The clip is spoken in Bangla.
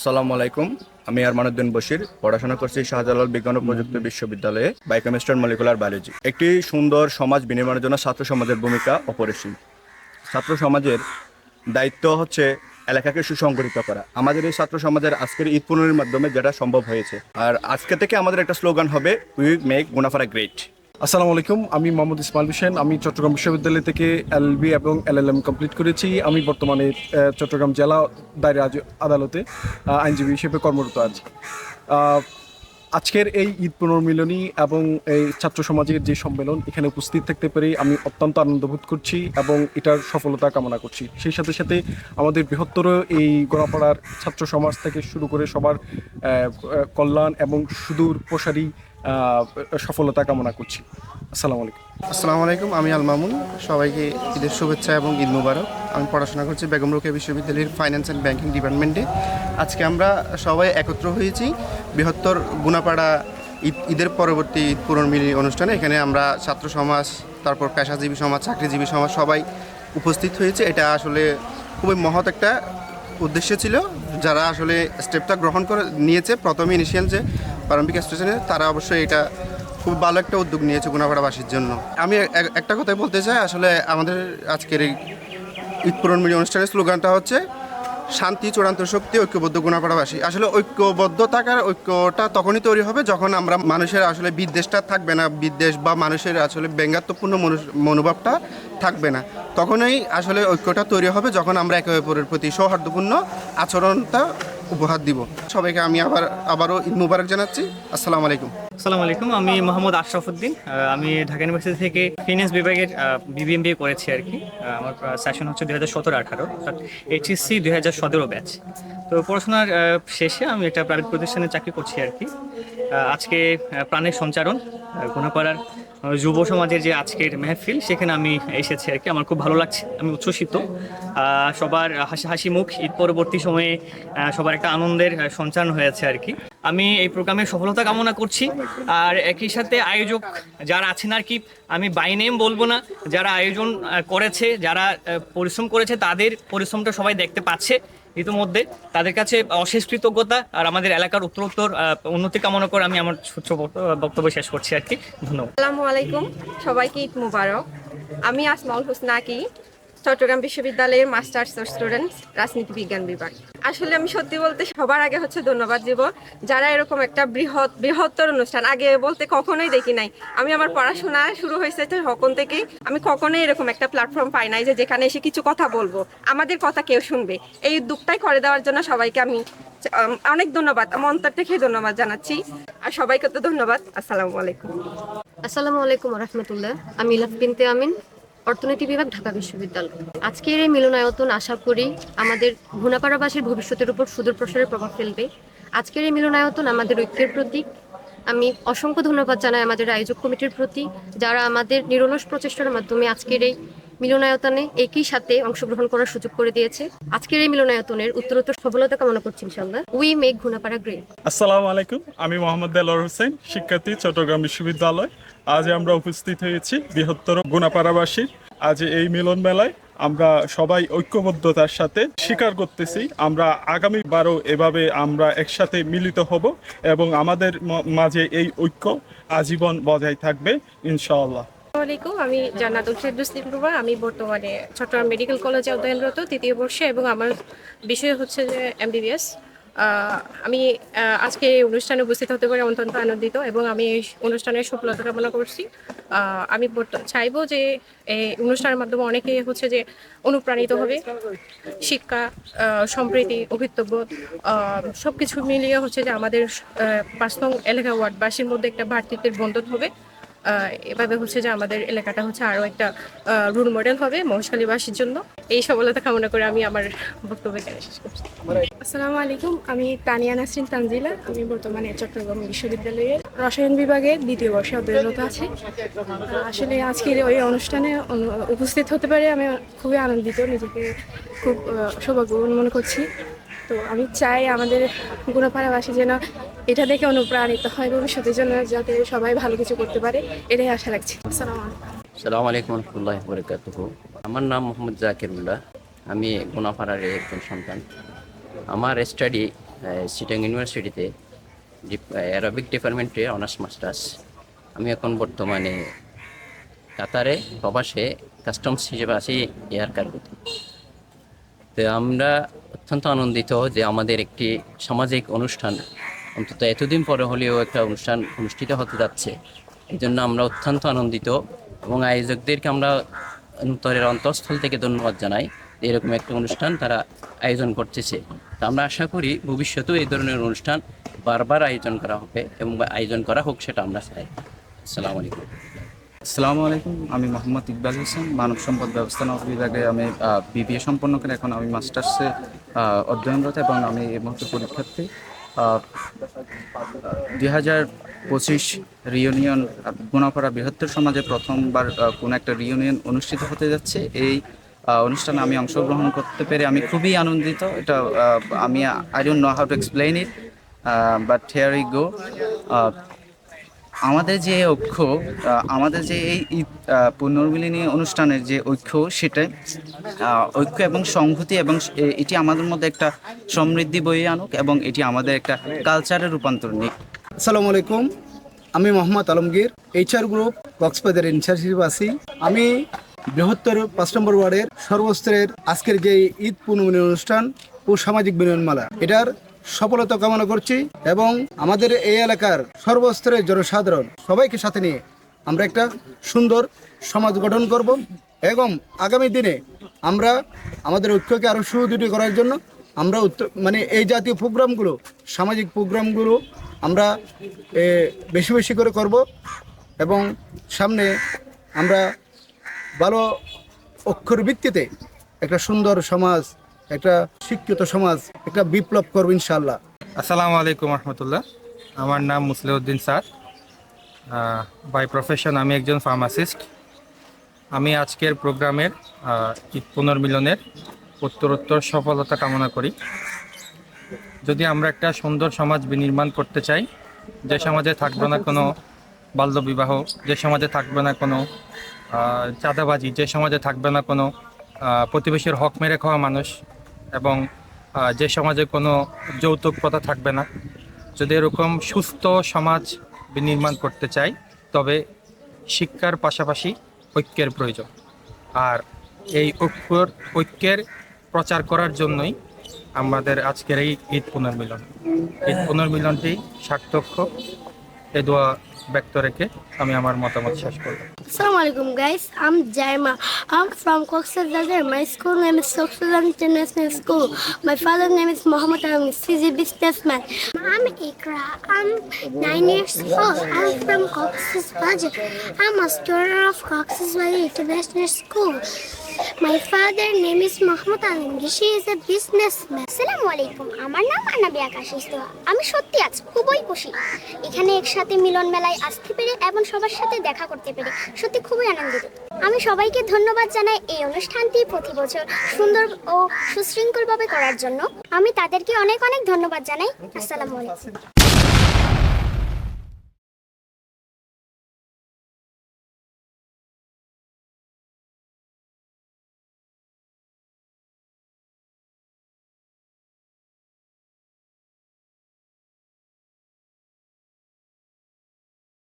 আসসালামু আলাইকুম। আমি আরমানুদ্দিন বশির, পড়াশোনা করছি শাহজালাল বিজ্ঞান ও প্রযুক্তি বিশ্ববিদ্যালয়ে বায়োকেমিস্ট্রি মলিকুলার বায়োলজি একটি সুন্দর সমাজ বিনির্মাণের জন্য ছাত্র সমাজের ভূমিকা অপরিসীম। ছাত্র সমাজের দায়িত্ব হচ্ছে এলাকাকে সুসংগঠিত করা। আমাদের এই ছাত্র সমাজের আজকের ঈদ পুনরের মাধ্যমে যেটা সম্ভব হয়েছে। আর আজকে থেকে আমাদের একটা স্লোগান হবে উই মেক গুনাফারা গ্রেট আসসালামু আলাইকুম, আমি মোহাম্মদ ইসমাইল হোসেন। আমি চট্টগ্রাম বিশ্ববিদ্যালয় থেকে এলবি এবং এলএলএম কমপ্লিট করেছি। আমি বর্তমানে চট্টগ্রাম জেলা দায়রা আদালতে আইনজীবী হিসেবে কর্মরত আছি। আজকের এই ঈদ পুনর্মিলনী এবং এই ছাত্র সমাজের যে সম্মেলন, এখানে উপস্থিত থাকতে পেরে আমি অত্যন্ত আনন্দ বোধ করছি এবং এটার সফলতা কামনা করছি। সেই সাথে সাথে আমাদের বৃহত্তর এই গোড়াপাড়ার ছাত্র সমাজ থেকে শুরু করে সবার কল্যাণ এবং সুদূর প্রসারী সফলতা কামনা করছি। আসসালামু আলাইকুম। আসসালামু আলাইকুম, আমি আল মামুন। সবাইকে ঈদের শুভেচ্ছা এবং ঈদ মুবারক। আমি পড়াশোনা করছি বেগম রোকেয়া বিশ্ববিদ্যালয়ের ফাইন্যান্স অ্যান্ড ব্যাংকিং ডিপার্টমেন্টে আজকে আমরা সবাই একত্র হয়েছি বৃহত্তর গুনাপাড়া ঈদ, ঈদের পরবর্তী ঈদ পুনর্মিলনী অনুষ্ঠানে। এখানে আমরা ছাত্র সমাজ, তারপর পেশাজীবী সমাজ, চাকরিজীবী সমাজ সবাই উপস্থিত হয়েছে। এটা আসলে খুবই মহৎ একটা উদ্দেশ্য ছিল। যারা আসলে স্টেপটা গ্রহণ করে নিয়েছে, প্রথমে ইনিশিয়াল যে প্রারম্ভিক স্টেশনে, তারা অবশ্যই এটা খুব ভালো একটা উদ্যোগ নিয়েছে গুনাপাড়াবাসীর জন্য। আমি এক- একটা কথাই বলতে চাই, আসলে আমাদের আজকের এই ঈদ পুরনমিলি অনুষ্ঠানের স্লোগানটা হচ্ছে, শান্তি, চূড়ান্ত শক্তি, ঐক্যবদ্ধ গুণাপাড়াবাসী আসলে ঐক্যবদ্ধ থাকার ঐক্যটা তখনই তৈরি হবে যখন আমরা মানুষের আসলে বিদ্বেষটা থাকবে না, বিদ্বেষ বা মানুষের আসলে ব্যঙ্গাত্মপূর্ণ মনোভাবটা থাকবে না। তখনই আসলে ঐক্যটা তৈরি হবে যখন আমরা একে অপরের প্রতি সৌহার্দ্যপূর্ণ আচরণটা উপহার দিব। সবাইকে আমি আবার, আবারও ঈদ মুবারক জানাচ্ছি। আসসালামু আলাইকুম। আসসালামু আলাইকুম, আমি মোহাম্মদ আশরাফুদ্দিন আমি ঢাকা ইউনিভার্সিটি থেকে ফিনান্স বিভাগের বিবিএমবিএ করেছি আর কি। আমার সেশন হচ্ছে দুই হাজার সতেরো আঠারো, অর্থাৎ এইচএসসি দুই হাজার সতেরো ব্যাচ তো পড়াশোনার শেষে আমি একটা প্রাইভেট প্রতিষ্ঠানে চাকরি করছি আর কি। আজকে প্রাণের সঞ্চারণ গুণাপাড়ার যুব সমাজের যে আজকের মেহফিল, সেখানে আমি এসেছি আর কি। আমার খুব ভালো লাগছে, আমি উচ্ছ্বসিত। সবার হাসি হাসি মুখ ঈদ পরবর্তী সময়ে সবার একটা আনন্দের সঞ্চারণ হয়েছে আর কি। আমি এই প্রোগ্রামের সফলতা কামনা করছি। আর একই সাথে আয়োজক যারা আছেন আর কি, আমি বাই নেম বলব না, যারা আয়োজন করেছে, যারা পরিশ্রম করেছে, তাদের পরিশ্রমটা সবাই দেখতে পাচ্ছে। ইতিমধ্যে তাদের কাছে অশেষ কৃতজ্ঞতা আর আমাদের এলাকার উত্তরোত্তর উন্নতি কামনা করে আমি আমার সূত্র বক্তব্য শেষ করছি আর কি। ধন্যবাদ। আসসালামু আলাইকুম, সবাইকে ঈদ মুবারক। আমি আসমাউল হোসনা আকি চট্টগ্রাম বিশ্ববিদ্যালয়ের মাস্টার্স স্টুডেন্ট রাজনীতি বিজ্ঞান বিভাগ। আসলে আমি সত্যি বলতে সবার আগে হচ্ছে ধন্যবাদ দিব। যারা এরকম একটা বৃহৎ বৃহত্তর অনুষ্ঠান, আগে বলতে কখনোই দেখি নাই। আমি আমার পড়াশোনা শুরু হয়েছে তখন থেকে আমি কখনোই এরকম একটা প্ল্যাটফর্ম পাই নাই যে যেখানে এসে কিছু কথা বলব, আমাদের কথা কেউ শুনবে। এই উদ্যোগটাই করে দেওয়ার জন্য সবাইকে আমি অনেক ধন্যবাদ। অন্তর থেকে ধন্যবাদ জানাচ্ছি। আর সবাইকে তো ধন্যবাদ। আসসালামু আলাইকুম। আসসালামু আলাইকুম রহমতুল্লাহ। আমি ইলাফ আমিন। অর্থনীতি বিভাগ, ঢাকা বিশ্ববিদ্যালয়। আজকের এই মিলনায়তন আশা করি আমাদের ঘুনাপাড়াবাসীর ভবিষ্যতের উপর সুদূর প্রসারের প্রভাব ফেলবে। আজকের এই মিলনায়তন আমাদের ঐক্যের প্রতীক। আমি অসংখ্য ধন্যবাদ জানাই আমাদের আয়োজক কমিটির প্রতি, যারা আমাদের নিরলস প্রচেষ্টার মাধ্যমে আজকের এই মিলনায়তনে একই সাথে অংশগ্রহণ করার সুযোগ করে দিয়েছে। আজকের এই মিলনায়তনের উত্তরোত্তর সফলতা কামনা করছি ইনশাল্লাহ উই মেক ঘুনাপাড়া গ্রেট আসসালামু আলাইকুম, আমি মোহাম্মদ দেলোয়ার হোসেন, শিক্ষার্থী, চট্টগ্রাম বিশ্ববিদ্যালয়। আজ আমরা উপস্থিত হয়েছি বৃহত্তর গুণাপাড়াবাসী আজ এই মিলন মেলায় আমরা সবাই ঐক্যবদ্ধতার সাথে স্বীকার করতেছি। আমরা আগামী বারও এভাবে আমরা একসাথে মিলিত হব এবং আমাদের মাঝে এই ঐক্য আজীবন বজায় থাকবে, ইনশাআল্লাহ। আলাইকুম, আমি জান্নাতুল আমি বর্তমানে চট্টগ্রাম মেডিকেল কলেজে অধ্যয়নরত তৃতীয় বর্ষে এবং আমার বিষয় হচ্ছে যে এমবিবিএস। আমি আজকে এই অনুষ্ঠানে উপস্থিত হতে পারে অত্যন্ত আনন্দিত এবং আমি এই অনুষ্ঠানের সফলতা কামনা করছি। আমি চাইব যে এই অনুষ্ঠানের মাধ্যমে অনেকে হচ্ছে যে অনুপ্রাণিত হবে। শিক্ষা সম্প্রীতি অভিত্তবোধ সব কিছু মিলিয়ে হচ্ছে যে আমাদের পাঁচ নং এলাকা ওয়ার্ডবাসীর মধ্যে একটা ভ্রাতৃত্বের বন্ধন হবে। এভাবে হচ্ছে যে আমাদের এলাকাটা হচ্ছে আরও একটা রুল মডেল হবে মহেশখালীবাসীর জন্য। এই সফলতা কামনা করে আমি আমার বক্তব্য এখানে শেষ করছি। আসসালামু আলাইকুম, আমি তানিয়া নাসরিন তানজিলা। আমি বর্তমানে চট্টগ্রাম বিশ্ববিদ্যালয়ের রসায়ন বিভাগে দ্বিতীয় বর্ষে অধ্যয়নরত আছি। আসলে আজকের ওই অনুষ্ঠানে অনু- উপস্থিত হতে পারে আমি খুবই আনন্দিত, নিজেকে খুব সৌভাগ্যবান মনে করছি। তো আমি চাই আমাদের গুণাপাড়াবাসী যেন এটা দেখে অনুপ্রাণিত হয় ভবিষ্যতের জন্য যাতে সবাই ভালো কিছু করতে পারে, এটাই আশা রাখছি। আসসালামু আলাইকুম। সালাম আলাইকুম রহমতুল্লাহ বরকাতুহ। আমার নাম মোহাম্মদ জাকিরুল্লাহ আমি গোনাপাড়ার একজন সন্তান। আমার স্টাডি সিটাং ইউনিভার্সিটিতে অ্যারবিক ডিপার্টমেন্টে অনার্স মাস্টার্স আমি এখন বর্তমানে কাতারে, প্রবাসে কাস্টমস হিসেবে আছি এয়ার কার্গোতে তো আমরা অত্যন্ত আনন্দিত যে আমাদের একটি সামাজিক অনুষ্ঠান অন্তত এতদিন পরে হলেও একটা অনুষ্ঠান অনুষ্ঠিত হতে যাচ্ছে। এই জন্য আমরা অত্যন্ত আনন্দিত এবং আয়োজকদেরকে আমরা অন্তরের অন্তঃস্থল থেকে ধন্যবাদ জানাই। এরকম একটা অনুষ্ঠান তারা আয়োজন করতেছে। তো আমরা আশা করি ভবিষ্যতেও এই ধরনের অনুষ্ঠান বারবার আয়োজন করা হবে এবং আয়োজন করা হোক সেটা আমরা চাই। আসসালামু আলাইকুম। আসসালামু আলাইকুম, আমি মোহাম্মদ ইকবাল হোসেন, মানব সম্পদ ব্যবস্থাপনা বিভাগে আমি বিবিএ সম্পন্ন করে এখন আমি মাস্টার্সে অধ্যয়নরত এবং আমি এই মুহূর্তে পরীক্ষার্থী। দুই হাজার পঁচিশ রিউনিয়ন গুণাপাড়া বৃহত্তর সমাজে প্রথমবার কোনো একটা রিউনিয়ন অনুষ্ঠিত হতে যাচ্ছে। এই অনুষ্ঠানে আমি অংশগ্রহণ করতে পেরে আমি খুবই আনন্দিত। এটা আমি I don't know how to explain it but here I go আমাদের যে ঐক্য আমাদের যে এই ঈদ পুনর্মিলনী অনুষ্ঠানের যে ঐক্য সেটা আহ, ঐক্য এবং সংহতি এবং এটি আমাদের মধ্যে একটা সমৃদ্ধি বয়ে আনুক এবং এটি আমাদের একটা কালচারে রূপান্তর নিক। আসসালামু আলাইকুম আমি Mohammad Alamgir HR group Cox's Bazar incharge হিসেবে আছি আমি বৃহত্তর পাঁচ নম্বর ওয়ার্ডের সর্বস্তরের আজকের যে ঈদ পূর্ণমিলনী অনুষ্ঠান ও সামাজিক বিনিময় মেলা এটার সফলতা কামনা করছি এবং আমাদের এই এলাকার সর্বস্তরের জনসাধারণ সবাইকে সাথে নিয়ে আমরা একটা সুন্দর সমাজ গঠন করব এবং আগামী দিনে আমরা আমাদের ঐক্যকে আরও সুদৃঢ় করার জন্য আমরা মানে এই জাতীয় প্রোগ্রামগুলো, সামাজিক প্রোগ্রামগুলো আমরা বেশি বেশি করে করব এবং সামনে আমরা ভালো অক্ষর ভিত্তিতে একটা সুন্দর সমাজ একটা শিক্ষিত সমাজ, একটা বিপ্লব করব ইনশাল্লাহ আসসালামু আলাইকুম রহমতুল্লাহ। আমার নাম মুসলিউদ্দিন স্যার। বাই প্রফেশন আমি একজন ফার্মাসিস্ট আমি আজকের প্রোগ্রামের ঈদ পুনর্মিলনের উত্তরোত্তর সফলতা কামনা করি। যদি আমরা একটা সুন্দর সমাজ বিনির্মাণ করতে চাই, যে সমাজে থাকবে না কোনো বাল্যবিবাহ, যে সমাজে থাকবে না কোনো চাঁদাবাজি, যে সমাজে থাকবে না কোনো প্রতিবেশীর হক মেরে খাওয়া মানুষ এবং যে সমাজে কোনো যৌতুক প্রথা থাকবে না। যদি এরকম সুস্থ সমাজ নির্মাণ করতে চাই, তবে শিক্ষার পাশাপাশি ঐক্যের প্রয়োজন। আর এই ঐক্যর, ঐক্যের প্রচার করার জন্যই আমাদের আজকের এই ঈদ পুনর্মিলন। ঈদ পুনর্মিলনটি সার্থক হোক এ দোয়া ব্যক্ত রেখে আমি আমার মতামত শেষ alaikum guys, I'm Jaima. I'm from Cox's Bazar. My school name is Soxalan International School. My father's name is Muhammad Ali. He's a businessman. I'm Ikra. I'm nine years old. I'm from Cox's Bazar. I'm a student of Cox's Bazar International School. My father's name is Muhammad Ali. He is a businessman. আসসালামু আলাইকুম আমার নাম আনাবি আকাশ আমি সত্যি আজ খুবই খুশি। এখানে একসাথে মিলন মেলায় আসতে পেরে এবং সবার সাথে দেখা করতে পেরে সত্যি খুবই আনন্দিত। আমি সবাইকে ধন্যবাদ জানাই এই অনুষ্ঠানটি প্রতি বছর সুন্দর ও সুশৃঙ্খলভাবে করার জন্য। আমি তাদেরকে অনেক অনেক ধন্যবাদ জানাই। আসসালামু আলাইকুম।